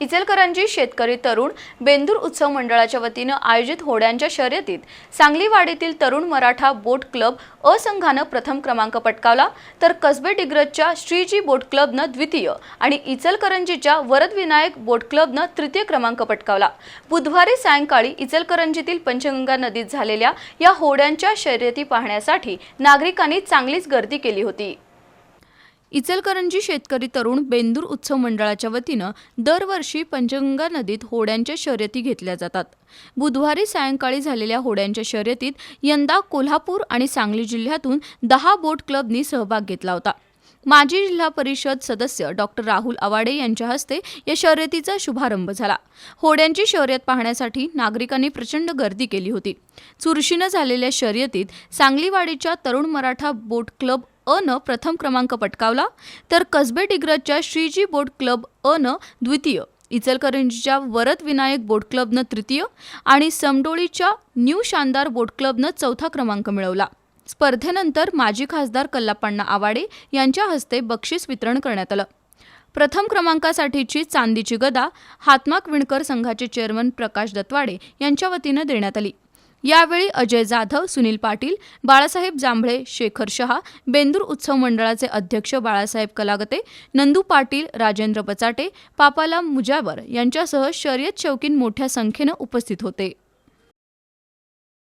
इचलकरंजी शेतकरी तरुण बेंदूर उत्सव मंडळाच्या वतीनं आयोजित होड्यांच्या शर्यतीत सांगलीवाडीतील तरुण मराठा बोट क्लब असंघानं प्रथम क्रमांक पटकावला. तर कसबे डिग्रजच्या श्रीजी बोट क्लबनं द्वितीय आणि इचलकरंजीच्या वरदविनायक बोट क्लबनं तृतीय क्रमांक पटकावला. बुधवारी सायंकाळी इचलकरंजीतील पंचगंगा नदीत झालेल्या या होड्यांच्या शर्यती पाहण्यासाठी नागरिकांनी चांगलीच गर्दी केली होती. इचलकरंजी शेतकरी तरुण बेंदूर उत्सव मंडळाच्या वतीनं दरवर्षी पंचगंगा नदीत होड्यांच्या शर्यती घेतल्या जातात. बुधवारी सायंकाळी झालेल्या होड्यांच्या शर्यतीत यंदा कोल्हापूर आणि सांगली जिल्ह्यातून दहा बोट क्लबनी सहभाग घेतला होता. माजी जिल्हा परिषद सदस्य डॉक्टर राहुल आवाडे यांच्या हस्ते या शर्यतीचा शुभारंभ झाला. होड्यांची शर्यत पाहण्यासाठी नागरिकांनी प्रचंड गर्दी केली होती. चुरशीनं झालेल्या शर्यतीत सांगलीवाडीच्या तरुण मराठा बोट क्लब अ न प्रथम क्रमांक पटकावला तर कसबे डिग्रजच्या श्रीजी बोट क्लब अ न द्वितीय इचलकरंजीच्या वरद विनायक बोट क्लबनं तृतीय आणि समडोळीच्या न्यू शानदार बोट क्लबनं चौथा क्रमांक मिळवला. स्पर्धेनंतर माजी खासदार कल्लापण्णा आवाडे यांच्या हस्ते बक्षीस वितरण करण्यात आलं. प्रथम क्रमांकासाठीची चांदीची गदा हातमाग विणकर संघाचे चेअरमन प्रकाश दत्वाडे यांच्या वतीनं देण्यात आली. यावेळी अजय जाधव सुनील पाटील बाळासाहेब जांभळे शेखर शहा बेंदूर उत्सव मंडळाचे अध्यक्ष बाळासाहेब कलागते नंदू पाटील राजेंद्र बचाटे पापालाम मुजावर यांच्यासह शर्यत शौकीन मोठ्या संख्येनं उपस्थित होते.